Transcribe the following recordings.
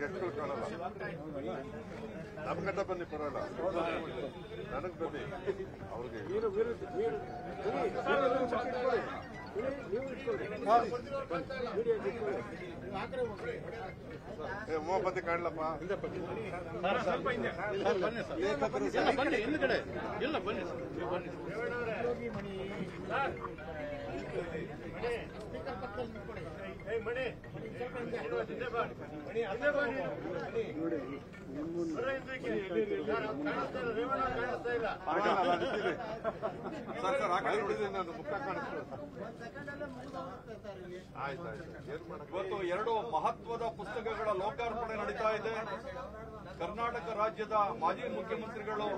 ಗೆಸ್ಟ್ಗಳು ಕಾಣಲ್ಲ ನಮ್ಮ ಕಡೆ ಬನ್ನಿ ಪರವಾಗಿಲ್ಲ ನನಗ್ ಬನ್ನಿ ಅವ್ರಿಗೆ ಏ ಉಮಾಪತಿ ಕಾಣ್ಲಪ್ಪ ಬನ್ನಿ ಹಿಂದ್ಗಡೆ ಇಲ್ಲ ಬನ್ನಿ ಬನ್ನಿ ಆಗಲ್ಲ, ನಾನು ಇದ್ದೀನಿ. ಸರ್ ಸರ್ ಆ ಕಡೆ ನೋಡಿದ್ದೀನಿ ನಾನು ಮುಖ ಕಾಣಿಸ್ತು. ಆಯ್ತು ಆಯ್ತು. ಏನ್ ಮಾಡಕ್ ಇವತ್ತು ಎರಡು ಮಹತ್ವದ ಪುಸ್ತಕಗಳ ಲೋಕಾರ್ಪಣೆ ನಡೀತಾ ಇದೆ. ಕರ್ನಾಟಕ ರಾಜ್ಯದ ಮಾಜಿ ಮುಖ್ಯಮಂತ್ರಿಗಳು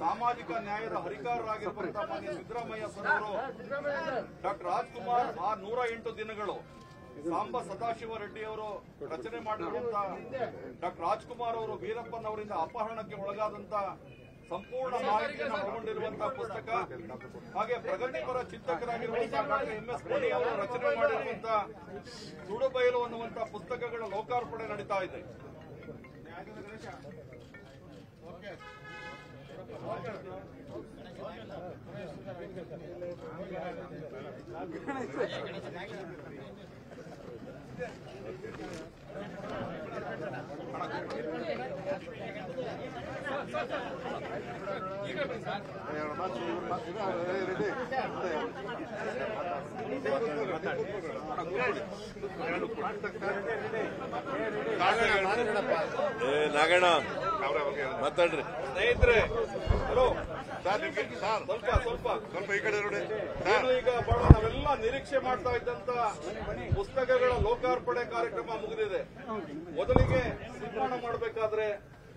ಸಾಮಾಜಿಕ ನ್ಯಾಯದ ಹರಿಕಾರರಾಗಿರುವಂತಹ ಮಾನ್ಯ ಸಿದ್ದರಾಮಯ್ಯ ಸರ್ ಅವರು ಡಾಕ್ಟರ್ ರಾಜ್ಕುಮಾರ್ ಆ ನೂರ ಎಂಟು ದಿನಗಳು ಸಾಂಬ ಸದಾಶಿವ ರೆಡ್ಡಿ ಅವರು ರಚನೆ ಮಾಡಿರುವಂತಹ ಡಾಕ್ಟರ್ ರಾಜ್ಕುಮಾರ್ ಅವರು ವೀರಪ್ಪನವರಿಂದ ಅಪಹರಣಕ್ಕೆ ಒಳಗಾದಂತ ಸಂಪೂರ್ಣ ಮಾಹಿತಿಯನ್ನು ಒಳಗೊಂಡಿರುವಂತಹ ಪುಸ್ತಕ. ಹಾಗೆ ಪ್ರಗತಿಪರ ಚಿಂತಕರಾಗಿರುವಂತಹ ಡಾಕ್ಟರ್ ಎಂ ಎಸ್ ಮಣಿ ಅವರು ರಚನೆ ಮಾಡಿರುವಂತಹ ಸುಡುಬಯಲು ಅನ್ನುವಂತಹ ಪುಸ್ತಕಗಳ ಲೋಕಾರ್ಪಣೆ ನಡೀತಾ ಇದೆ ಎರಡು ಮಾತು ಇವ್ರು ಮಾತು- ಇದು, ಏ, ರೆಡಿ ನಾಗಣ್ಣ. ಮಾತಾಡ್ರಿ. ಸ್ನೇಹಿತರೆ ಹಲೋ. ಸ್ವಲ್ಪ ಸ್ವಲ್ಪ ಸ್ವಲ್ಪ. ಈ ಕಡೆ ನೋಡಿ ಏನು ಈಗ ಬಹಳ ನಾವೆಲ್ಲ ನಿರೀಕ್ಷೆ ಮಾಡ್ತಾ ಇದ್ದಂತ ಪುಸ್ತಕಗಳ ಲೋಕಾರ್ಪಣೆ ಕಾರ್ಯಕ್ರಮ ಮುಗಿದಿದೆ. ಮೊದಲಿಗೆ ನಿರ್ಮಾಣ ಮಾಡಬೇಕಾದ್ರೆ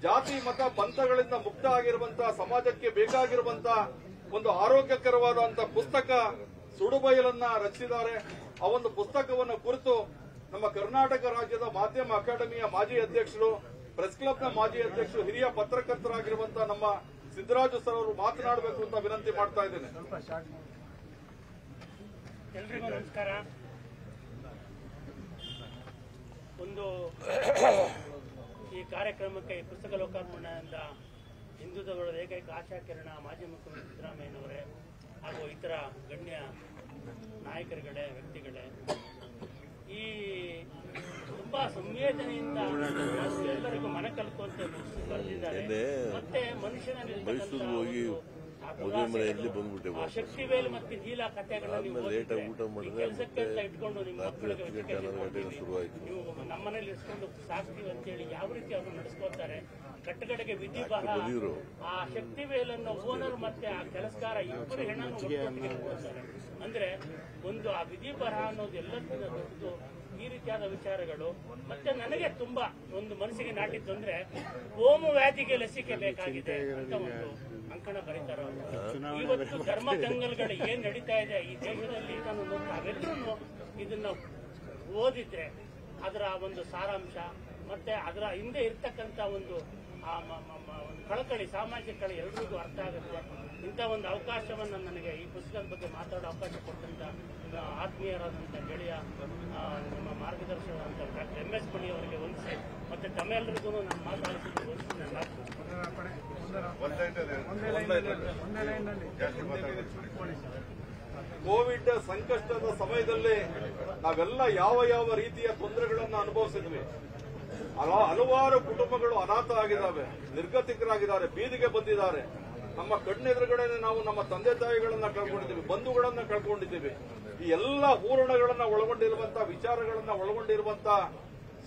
ಜಾತಿ ಮತ ಪಂಥಗಳಿಂದ ಮುಕ್ತ ಆಗಿರುವಂತಹ ಸಮಾಜಕ್ಕೆ ಬೇಕಾಗಿರುವಂತ ಒಂದು ಆರೋಗ್ಯಕರವಾದಂತ ಪುಸ್ತಕ ಸುಡುಬಯಲನ್ನ ರಚಿಸಿದ್ದಾರೆ. ಆ ಒಂದು ಪುಸ್ತಕವನ್ನು ಕುರಿತು ನಮ್ಮ ಕರ್ನಾಟಕ ರಾಜ್ಯದ ಮಾಧ್ಯಮ ಅಕಾಡೆಮಿಯ ಮಾಜಿ ಅಧ್ಯಕ್ಷರು ಪ್ರೆಸ್ ಕ್ಲಬ್ನ ಮಾಜಿ ಅಧ್ಯಕ್ಷರು ಹಿರಿಯ ಪತ್ರಕರ್ತರಾಗಿರುವಂತಹ ನಮ್ಮ ಸಿದ್ದರಾಜು ಸರ್ ಅವರು ಮಾತನಾಡಬೇಕು ಅಂತ ವಿನಂತಿ ಮಾಡ್ತಾ ಇದ್ದೇನೆ. ಎಲ್ರಿಗೂ ನಮಸ್ಕಾರ. ಒಂದು ಈ ಕಾರ್ಯಕ್ರಮಕ್ಕೆ ಪುಸ್ತಕ ಲೋಕಾರ್ಪಣೆಯಿಂದ ಹಿಂದುತ್ವಗಳ ಏಕೈಕ ಆಶಾಕಿರಣ ಮಾಜಿ ಮುಖ್ಯಮಂತ್ರಿ ಸಿದ್ದರಾಮಯ್ಯನವರೇ ಹಾಗೂ ಇತರ ಗಣ್ಯ ನಾಯಕರುಗಳೇ ವ್ಯಕ್ತಿಗಳೇ ಈ ತುಂಬಾ ಸಂವೇದನೆಯಿಂದ ಎಲ್ಲರಿಗೂ ಮನ ಬರೆದಿದ್ದಾರೆ ಮತ್ತೆ ಮನುಷ್ಯನ ಹೋಗಿ ಮದುವೆ ಮನೆಯಲ್ಲಿ ಬಂದ್ಬಿಟ್ಟೆ ಶಕ್ತಿವೇಲ್ ಮತ್ತೆ ಹೀಲಾ ಕಥೆಗಳಲ್ಲಿ ಲೇಟ್ ಆಗಿ ಊಟ ಮಾಡಿದ್ರೆ ಕೆಲ್ಸಕ್ಕೆ ಅಂತ ಇಟ್ಕೊಂಡು ನಿಮ್ಮ ರಾತ್ರಿ ಮಕ್ಕಳಿಗೆ ಹತ್ತು ಗಂಟೆ ಹನ್ನೊಂದು ಗಂಟೆಗೆ ಶುರುವಾಯಿತು ನೀವು ನಮ್ಮನೇಲಿ ಇಸ್ಕೊಂಡು ಸಾಕ್ತೀವಿ ಅಂತೇಳಿ ಯಾವ ರೀತಿ ಅವರು ನಡೆಸ್ಕೊಳ್ತಾರೆ ಕಟ್ಟಗಡೆಗೆ ವಿಧಿ ಬಹಳ ಆ ಆ ಅನ್ನೋ ಓನರ್ ಮತ್ತೆ ಆ ಕೆಲಸಗಾರ ಇಬ್ಬರು ಹೆಣ್ಣನ್ನು ಅಂದ್ರೆ ಒಂದು ಆ ವಿಧಿ ಬರಹ ಅನ್ನೋದು ದೊಡ್ಡದು ಈ ರೀತಿಯಾದ ವಿಚಾರಗಳು ಮತ್ತೆ ನನಗೆ ತುಂಬಾ ಒಂದು ಮನಸ್ಸಿಗೆ ನಾಟಿದ್ದು ಅಂದ್ರೆ ಕೋಮು ವ್ಯಾಧಿಗೆ ಲಸಿಕೆ ಬೇಕಾಗಿದೆ ಅಂತ ಒಂದು ಅಂಕಣ ಬರೀತಾರ. ಇವತ್ತು ಧರ್ಮ ಜಂಗಲ್ಗಳು ಏನ್ ನಡೀತಾ ಇದೆ ಈ ದೇಶದಲ್ಲಿ ನಾನು ನಾವೆಲ್ಲರೂ ಇದನ್ನ ಓದಿದ್ರೆ ಅದರ ಒಂದು ಸಾರಾಂಶ ಮತ್ತೆ ಅದರ ಹಿಂದೆ ಇರ್ತಕ್ಕಂಥ ಒಂದು ಕಳಕಳಿ ಸಾಮಾಜಿಕ ಕಳೆ ಎಲ್ರಿಗೂ ಅರ್ಥ ಆಗುತ್ತೆ. ಇಂಥ ಒಂದು ಅವಕಾಶವನ್ನು ನನಗೆ ಈ ಪುಸ್ತಕದ ಬಗ್ಗೆ ಮಾತಾಡೋ ಅವಕಾಶ ಕೊಟ್ಟಂತ ಆತ್ಮೀಯರಾದಂತ ಆತ್ಮೀಯರಾದಂಥ ಗೆಳೆಯ ನಮ್ಮ ಮಾರ್ಗದರ್ಶಕರಾದಂಥ ಡಾಕ್ಟರ್ ಎಂ ಎಸ್ ಮಣಿ ಅವರಿಗೆ ವಂದಿಸಿ ಮತ್ತೆ ತಮ್ಮೆಲ್ಲರಿಗೂ ನಾನು ಮಾತಾಡಿಸಿದ್ದು ವಂದಿಸಿ ಕೋವಿಡ್ ಸಂಕಷ್ಟದ ಸಮಯದಲ್ಲಿ ನಾವೆಲ್ಲ ಯಾವ ಯಾವ ರೀತಿಯ ತೊಂದರೆಗಳನ್ನು ಅನುಭವಿಸಿದ್ವಿ. ಹಲವಾರು ಕುಟುಂಬಗಳು ಅನಾಥ ಆಗಿದ್ದಾವೆ, ನಿರ್ಗತಿಕರಾಗಿದ್ದಾರೆ, ಬೀದಿಗೆ ಬಂದಿದ್ದಾರೆ. ನಮ್ಮ ಕಣ್ಣೆದುರುಗಡೆ ನಾವು ನಮ್ಮ ತಂದೆ ತಾಯಿಗಳನ್ನ ಕಳ್ಕೊಂಡಿದ್ದೀವಿ, ಬಂಧುಗಳನ್ನ ಕಳ್ಕೊಂಡಿದ್ದೀವಿ. ಈ ಎಲ್ಲ ಹೂರಣಗಳನ್ನ ಒಳಗೊಂಡಿರುವಂತಹ ವಿಚಾರಗಳನ್ನ ಒಳಗೊಂಡಿರುವಂತಹ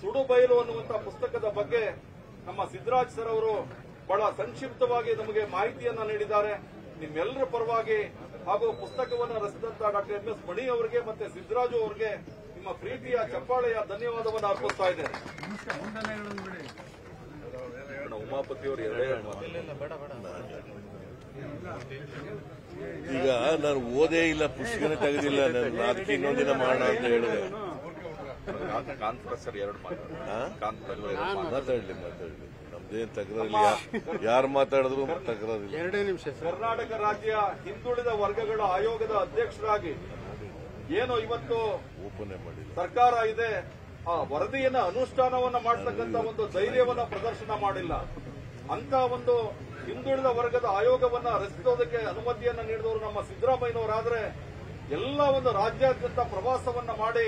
ಸುಡುಬಯಲು ಅನ್ನುವಂತಹ ಪುಸ್ತಕದ ಬಗ್ಗೆ ನಮ್ಮ ಸಿದ್ದರಾಜ್ ಸರ್ ಅವರು ಬಹಳ ಸಂಕ್ಷಿಪ್ತವಾಗಿ ನಮಗೆ ಮಾಹಿತಿಯನ್ನ ನೀಡಿದ್ದಾರೆ. ನಿಮ್ಮೆಲ್ಲರ ಪರವಾಗಿ ಹಾಗೂ ಪುಸ್ತಕವನ್ನು ರಚಿಸಿದಂತಹ ಡಾಕ್ಟರ್ ಎಂ ಎಸ್ ಮಣಿ ಅವರಿಗೆ ಮತ್ತೆ ಸಿದ್ದರಾಜು ಅವರಿಗೆ ನಿಮ್ಮ ಪ್ರೀತಿಯ ಚಪ್ಪಾಳೆಯ ಧನ್ಯವಾದವನ್ನು ಅರ್ಪಿಸ್ತಾ ಇದ್ದೇನೆ. ಉಮಾಪತಿ ಅವರು ಎರಡೇ ಈಗ ನಾನು ಓದೇ ಇಲ್ಲ ಪುಸ್ತಕನೇ ತೆಗೆದಿಲ್ಲ ನಾನು ಅದಕ್ಕೆ ಇನ್ನೊಂದಿನ ಮಾಡೋಣ ಅಂತ ಹೇಳಿದೆ. ಕಾನ್ಫರೆನ್ಸ್ ಎರಡು ಮಾತಾಡ್ಲಿ ಮಾತಾಡ್ಲಿ. ನಮ್ ಅದೇನ್ ತಕರಾರಿಲ್ಲ ಯಾರು ಮಾತಾಡಿದ್ರು ತಕರಾರಿಲ್ಲ ಎರಡೇ ನಿಮಿಷ ಕರ್ನಾಟಕ ರಾಜ್ಯ ಹಿಂದುಳಿದ ವರ್ಗಗಳ ಆಯೋಗದ ಅಧ್ಯಕ್ಷರಾಗಿ ಏನು ಇವತ್ತು ಸರ್ಕಾರ ಇದೆ ಆ ವರದಿಯನ್ನ ಅನುಷ್ಠಾನವನ್ನ ಮಾಡತಕ್ಕಂತ ಒಂದು ಧೈರ್ಯವನ್ನ ಪ್ರದರ್ಶನ ಮಾಡಿಲ್ಲ. ಅಂತ ಒಂದು ಹಿಂದುಳಿದ ವರ್ಗದ ಆಯೋಗವನ್ನ ರಚಿಸೋದಕ್ಕೆ ಅನುಮತಿಯನ್ನ ನೀಡಿದವರು ನಮ್ಮ ಸಿದ್ದರಾಮಯ್ಯನವರಾದ್ರೆ ಎಲ್ಲ ಒಂದು ರಾಜ್ಯಾದ್ಯಂತ ಪ್ರವಾಸವನ್ನ ಮಾಡಿ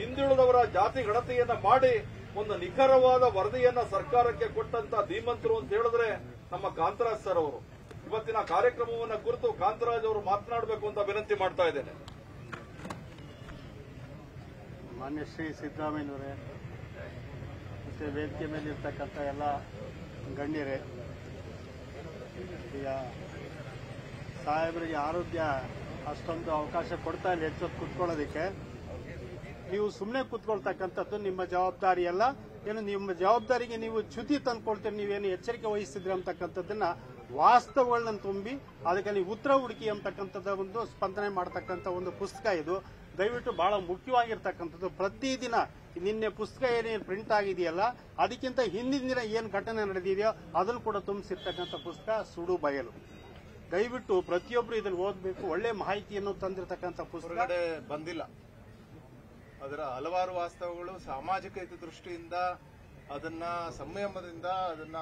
ಹಿಂದುಳಿದವರ ಜಾತಿ ಗಣತಿಯನ್ನ ಮಾಡಿ ಒಂದು ನಿಖರವಾದ ವರದಿಯನ್ನ ಸರ್ಕಾರಕ್ಕೆ ಕೊಟ್ಟಂತ ಧೀಮಂತರು ಅಂತ ಹೇಳಿದ್ರೆ ನಮ್ಮ ಕಾಂತರಾಜ್ ಸರ್ ಅವರು. ಇವತ್ತಿನ ಕಾರ್ಯಕ್ರಮವನ್ನ ಕುರಿತು ಕಾಂತರಾಜ್ ಅವರು ಮಾತನಾಡಬೇಕು ಅಂತ ವಿನಂತಿ ಮಾಡ್ತಾ ಇದ್ದೇನೆ. ಮಾನ್ಯ ಶ್ರೀ ಸಿದ್ದರಾಮಯ್ಯನವರೇ, ಮತ್ತು ವೇದಿಕೆ ಮೇಲೆ ಇರ್ತಕ್ಕಂಥ ಎಲ್ಲ ಗಣ್ಯರೇ, ಈಗ ಸಾಹೇಬರಿಗೆ ಆರೋಗ್ಯ ಅಷ್ಟೊಂದು ಅವಕಾಶ ಕೊಡ್ತಾ ಇಲ್ಲ ಹೆಚ್ಚೊತ್ತು ಕುತ್ಕೊಳ್ಳೋದಕ್ಕೆ. ನೀವು ಸುಮ್ಮನೆ ಕುತ್ಕೊಳ್ತಕ್ಕಂಥದ್ದು ನಿಮ್ಮ ಜವಾಬ್ದಾರಿ ಅಲ್ಲ. ಏನು ನಿಮ್ಮ ಜವಾಬ್ದಾರಿಗೆ ನೀವು ಚ್ಯುತಿ ತಂದ್ಕೊಳ್ತೀರಿ, ನೀವೇನು ಎಚ್ಚರಿಕೆ ವಹಿಸಿದ್ರಿ ಅಂತಕ್ಕಂಥದ್ದನ್ನ ವಾಸ್ತವಗಳನ್ನ ತುಂಬಿ ಅದಕ್ಕೆ ನೀವು ಉತ್ತರ ಹುಡುಕಿ ಅಂತಕ್ಕಂಥದ್ದು ಒಂದು ಸ್ಪಂದನೆ ಮಾಡತಕ್ಕಂಥ ಒಂದು ಪುಸ್ತಕ ಇದು. ದಯವಿಟ್ಟು ಬಹಳ ಮುಖ್ಯವಾಗಿರ್ತಕ್ಕಂಥದ್ದು ಪ್ರತಿದಿನ ನಿನ್ನೆ ಪುಸ್ತಕ ಏನೇನು ಪ್ರಿಂಟ್ ಆಗಿದೆಯಲ್ಲ, ಅದಕ್ಕಿಂತ ಹಿಂದಿನ ದಿನ ಏನು ಘಟನೆ ನಡೆದಿದೆಯೋ ಅದನ್ನು ಕೂಡ ತುಂಬಿಸಿರ್ತಕ್ಕಂಥ ಪುಸ್ತಕ ಸುಡು ಬಯಲು. ದಯವಿಟ್ಟು ಪ್ರತಿಯೊಬ್ಬರು ಇದನ್ನು ಓದಬೇಕು, ಒಳ್ಳೆ ಮಾಹಿತಿಯನ್ನು ತಂದಿರತಕ್ಕಂಥ ಪುಸ್ತಕ. ಬಂದಿಲ್ಲ. ಅದರ ಹಲವಾರು ವಾಸ್ತವಗಳು ಸಾಮಾಜಿಕ ಹಿತದೃಷ್ಟಿಯಿಂದ ಅದನ್ನ ಸಂಯಮದಿಂದ ಅದನ್ನ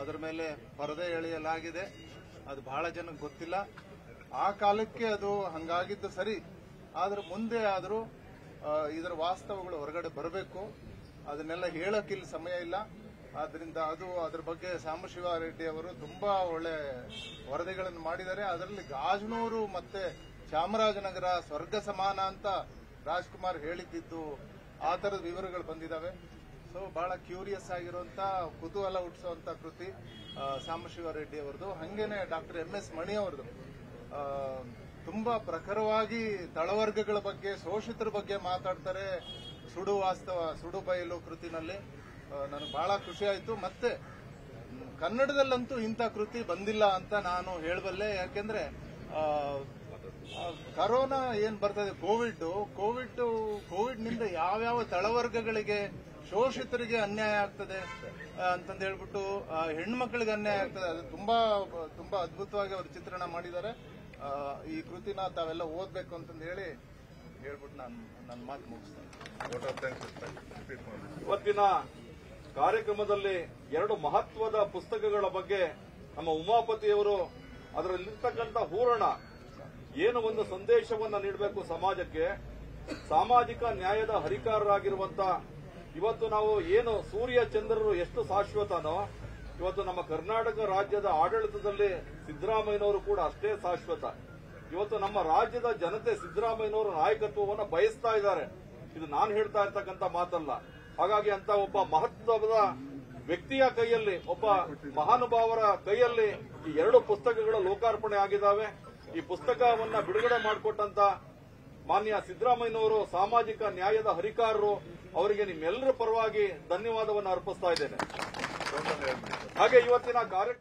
ಅದರ ಮೇಲೆ ಪರದೆ ಎಳೆಯಲಾಗಿದೆ. ಅದು ಬಹಳ ಜನಕ್ಕೆ ಗೊತ್ತಿಲ್ಲ. ಆ ಕಾಲಕ್ಕೆ ಅದು ಹಂಗಾಗಿದ್ದು ಸರಿ. ಆದ್ರೆ ಮುಂದೆ ಆದರೂ ಇದರ ವಾಸ್ತವಗಳು ಹೊರಗಡೆ ಬರಬೇಕು. ಅದನ್ನೆಲ್ಲ ಹೇಳಕ್ಕೆ ಇಲ್ಲಿ ಸಮಯ ಇಲ್ಲ. ಆದ್ರಿಂದ ಅದು ಅದ್ರ ಬಗ್ಗೆ ಸಾಂಬಶಿವಾರೆಡ್ಡಿ ಅವರು ತುಂಬಾ ಒಳ್ಳೆ ವರದಿಗಳನ್ನು ಮಾಡಿದ್ದಾರೆ. ಅದರಲ್ಲಿ ಗಾಜನೂರು ಮತ್ತೆ ಚಾಮರಾಜನಗರ ಸ್ವರ್ಗ ಸಮಾನ ಅಂತ ರಾಜ್ಕುಮಾರ್ ಹೇಳಿದ್ದು ಆ ತರದ ವಿವರಗಳು ಬಂದಿದ್ದಾವೆ. ಸೊ ಬಹಳ ಕ್ಯೂರಿಯಸ್ ಆಗಿರುವಂತ, ಕುತೂಹಲ ಹುಟ್ಟಿಸುವಂತ ಕೃತಿ ಸಾಂಬಶಿವಾರೆಡ್ಡಿ ಅವರದು. ಹಂಗೇನೆ ಡಾಕ್ಟರ್ ಎಂ ಎಸ್ ಮಣಿ ಅವರದು. ತುಂಬಾ ಪ್ರಖರವಾಗಿ ತಳವರ್ಗಗಳ ಬಗ್ಗೆ, ಶೋಷಿತರ ಬಗ್ಗೆ ಮಾತಾಡ್ತಾರೆ ಸುಡು ವಾಸ್ತವ, ಸುಡು ಬಯಲು ಕೃತಿನಲ್ಲಿ. ನನಗೆ ಬಹಳ ಖುಷಿ ಆಯಿತು. ಮತ್ತೆ, ಕನ್ನಡದಲ್ಲಂತೂ ಇಂಥ ಕೃತಿ ಬಂದಿಲ್ಲ ಅಂತ ನಾನು ಹೇಳಬಲ್ಲೆ. ಯಾಕೆಂದ್ರೆ ಕರೋನಾ ಏನ್ ಬರ್ತದೆ ಕೋವಿಡ್ ಕೋವಿಡ್ ಕೋವಿಡ್ನಿಂದ ಯಾವ್ಯಾವ ತಳವರ್ಗಗಳಿಗೆ ಶೋಷಿತರಿಗೆ ಅನ್ಯಾಯ ಆಗ್ತದೆ ಅಂತಂದೇಳ್ಬಿಟ್ಟು ಹೆಣ್ಮಕ್ಳಿಗೆ ಅನ್ಯಾಯ ಆಗ್ತದೆ. ಅದು ತುಂಬಾ ತುಂಬಾ ಅದ್ಭುತವಾಗಿ ಅವರು ಚಿತ್ರಣ ಮಾಡಿದ್ದಾರೆ. ಈ ಕೃತಿನ ತಾವೆಲ್ಲ ಓದ್ಬೇಕು ಅಂತಂದು ಹೇಳಿ ಹೇಳ್ಬಿಟ್ಟು ನಾನು ನನ್ನ ಮಾತು ಮುಗಿಸ್ತೇನೆ. ಇವತ್ತಿನ ಕಾರ್ಯಕ್ರಮದಲ್ಲಿ ಎರಡು ಮಹತ್ವದ ಪುಸ್ತಕಗಳ ಬಗ್ಗೆ ನಮ್ಮ ಉಮಾಪತಿಯವರು ಅದರಲ್ಲಿರ್ತಕ್ಕಂಥ ಹೂರಣ ಏನು ಒಂದು ಸಂದೇಶವನ್ನು ನೀಡಬೇಕು ಸಮಾಜಕ್ಕೆ ಸಾಮಾಜಿಕ ನ್ಯಾಯದ ಹರಿಕಾರರಾಗಿರುವಂತ ಇವತ್ತು ನಾವು ಏನು ಸೂರ್ಯ ಚಂದ್ರರು ಎಷ್ಟು ಶಾಶ್ವತನೋ ಇವತ್ತು ನಮ್ಮ ಕರ್ನಾಟಕ ರಾಜ್ಯದ ಆಡಳಿತದಲ್ಲಿ ಸಿದ್ದರಾಮಯ್ಯನವರು ಕೂಡ ಅಷ್ಟೇ ಶಾಶ್ವತ. ಇವತ್ತು ನಮ್ಮ ರಾಜ್ಯದ ಜನತೆ ಸಿದ್ದರಾಮಯ್ಯನವರ ನಾಯಕತ್ವವನ್ನು ಬಯಸ್ತಾ ಇದ್ದಾರೆ. ಇದು ನಾನು ಹೇಳ್ತಾ ಇರ್ತಕ್ಕಂಥ ಮಾತಲ್ಲ. ಹಾಗಾಗಿ ಅಂತ ಒಬ್ಬ ಮಹತ್ವದ ವ್ಯಕ್ತಿಯ ಕೈಯಲ್ಲಿ, ಒಬ್ಬ ಮಹಾನುಭಾವರ ಕೈಯಲ್ಲಿ ಈ ಎರಡು ಪುಸ್ತಕಗಳ ಲೋಕಾರ್ಪಣೆ ಆಗಿದ್ದಾವೆ. ಈ ಪುಸ್ತಕವನ್ನ ಬಿಡುಗಡೆ ಮಾಡಿಕೊಟ್ಟಂತ ಮಾನ್ಯ ಸಿದ್ದರಾಮಯ್ಯನವರು, ಸಾಮಾಜಿಕ ನ್ಯಾಯದ ಹರಿಕಾರರು, ಅವರಿಗೆ ನಿಮ್ಮೆಲ್ಲರ ಪರವಾಗಿ ಧನ್ಯವಾದವನ್ನು ಅರ್ಪಿಸ್ತಾ ಇದ್ದೇನೆ. ಹಾಗೆ ಇವತ್ತಿನ ಕಾರ್ಯಕ್ರಮ